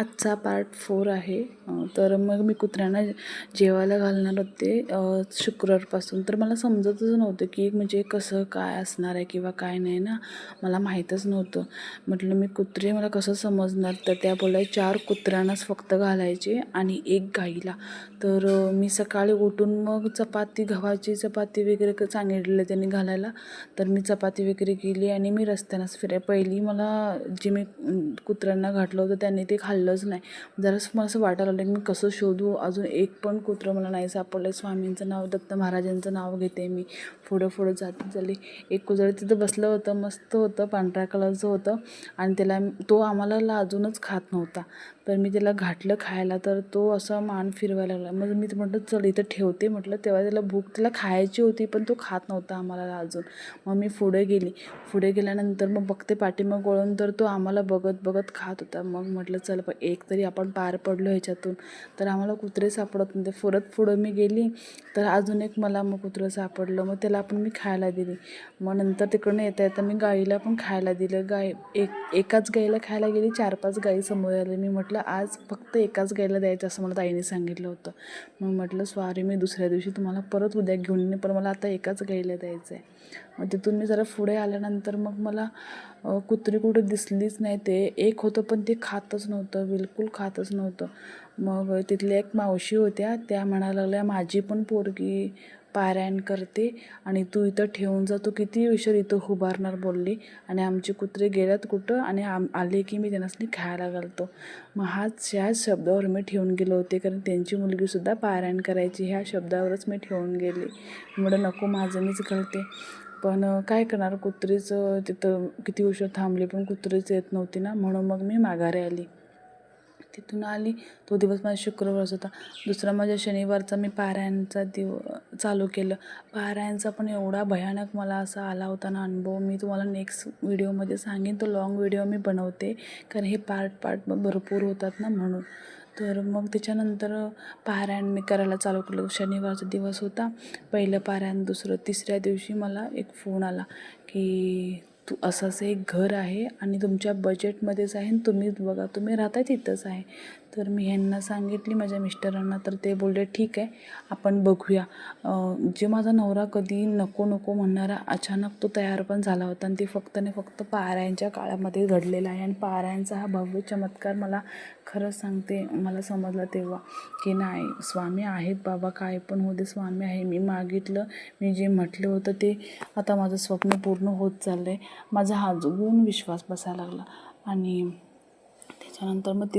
आजचा part four आहे. तर मग मी कुत्र्यांना जेवायला घालणार होते शुक्रवारपासून. तर मला समजतच नव्हतं की म्हणजे कसं काय असणार आहे किंवा काय नाही ना. मला माहीतच नव्हतं. म्हटलं मी कुत्रे मला कसं समजणार? तर त्या बोलल्या चार कुत्र्यांनाच फक्त घालायचे आणि एक गाईला. तर मी सकाळी उठून मग चपाती गव्हाची चपाती वगैरे क- सांगितलेलं त्यांनी घालायला. तर मी चपाती वगैरे केली आणि मी रस्त्यानंच फिराय पहिली मला जे मी कुत्र्यांना घातलं होतं त्यांनी ते खाल्लं खाल्लंच नाही. जरा मला असं वाटायला लागलं मी कसं शोधू? अजून एक पण कुत्रं मला नाही सापडलं. स्वामींचं नाव दत्त महाराजांचं नाव घेते मी. पुढं पुढं जात झाली एक कुत्रं तिथं बसलं होतं मस्त होतं पांढऱ्या कलरचं होतं. आणि त्याला तो आम्हाला लाजूनच खात नव्हता. तर मी त्याला घातलं खायला. तर तो असा मान फिरवायला लागला. मग मी म्हटलं चल इथं ठेवते. म्हटलं तेव्हा त्याला भूक त्याला खायची होती पण तो खात नव्हता आम्हाला अजून. मग मी पुढे गेली. पुढे गेल्यानंतर मग बघते पाठीमाग वळून तर तो आम्हाला बघत बघत खात होता. मग म्हटलं चल प एक तरी आपण पार पडलो ह्याच्यातून. तर आम्हाला कुत्रे सापडत नव्हते. परत पुढं मी गेली तर अजून एक मला मग कुत्रं सापडलं. मग त्याला पण मी खायला दिली. मग नंतर तिकडनं येता येता मी गाईला पण खायला दिलं. गाय एक एकाच गाईला खायला गेली चार पाच गाई समोर आले. मी म्हटलं आज फक्त एकाच गाईला द्यायचं असं मला ताईने सांगितलं होतं. मग म्हटलं स्वारी मी दुसऱ्या दिवशी तुम्हाला परत उद्या घेऊन येईन पण मला आता एकाच गाईला द्यायचं आहे मग तिथून मी जरा पुढे आल्यानंतर मग मला कुत्री कुठे दिसलीच नाही ते. एक होतं पण ते खातच नव्हतं. बिलकुल खातच नव्हतं. मग तिथल्या एक मावशी होत्या त्या म्हणायला लागल्या माझी पण पोरगी पारायण करते आणि तू इथं ठेवून जा तू किती उशीर इथं उभारणार बोलली. आणि आमचे कुत्रे गेल्यात कुठं आणि आम आले की मी त्यांनासनी खायला घालतो. मग हाच ह्याच शब्दावर मी ठेवून गेले होते कारण त्यांची मुलगीसुद्धा पारायण करायची ह्या शब्दावरच मी ठेवून गेले. म्हणून नको माझं मीच घालते. पण काय करणार कुत्रीच तिथं किती उशीर थांबली पण कुत्रीच येत नव्हती ना म्हणून मग मी माघारी आली. तिथून आली. तो दिवस माझा शुक्रवारचा होता. दुसरा माझ्या शनिवारचा मी पारायणचा दिव चालू केलं. पारायणचा पण एवढा भयानक मला असा आला होता ना अनुभव. मी तुम्हाला नेक्स्ट व्हिडिओमध्ये सांगेन. तो लॉंग व्हिडिओ मी बनवते. कारण हे पार्ट पार्ट भरपूर होतात ना म्हणून. तर मग त्याच्यानंतर पारायण मी करायला चालू केलं. शनिवारचा दिवस होता. पहिलं पारायण दुसरं तिसऱ्या दिवशी मला एक फोन आला की तू असं असं एक घर आहे आणि तुमच्या बजेटमध्येच आहे आणि तुम्हीच बघा तुम्ही राहता तिथंच आहे. तर मी ह्यांना सांगितली माझ्या मिस्टरांना तर ते बोलले ठीक आहे आपण बघूया. जे माझा नवरा कधी नको नको म्हणणारा अचानक तो तयार पण झाला होता आणि ते फक्त आणि फक्त पारायणच्या काळामध्ये घडलेला आहे आणि पारायणचा हा भव्य चमत्कार मला खरंच सांगते मला समजलं तेव्हा की नाही स्वामी आहेत बाबा काय पण होते स्वामी आहे. मी मागितलं मी जे म्हटलं होतं ते आता माझं स्वप्न पूर्ण होत चाललं आहे माझा हा अजून विश्वास बसायला लागला आणि त्याच्यानंतर मग ते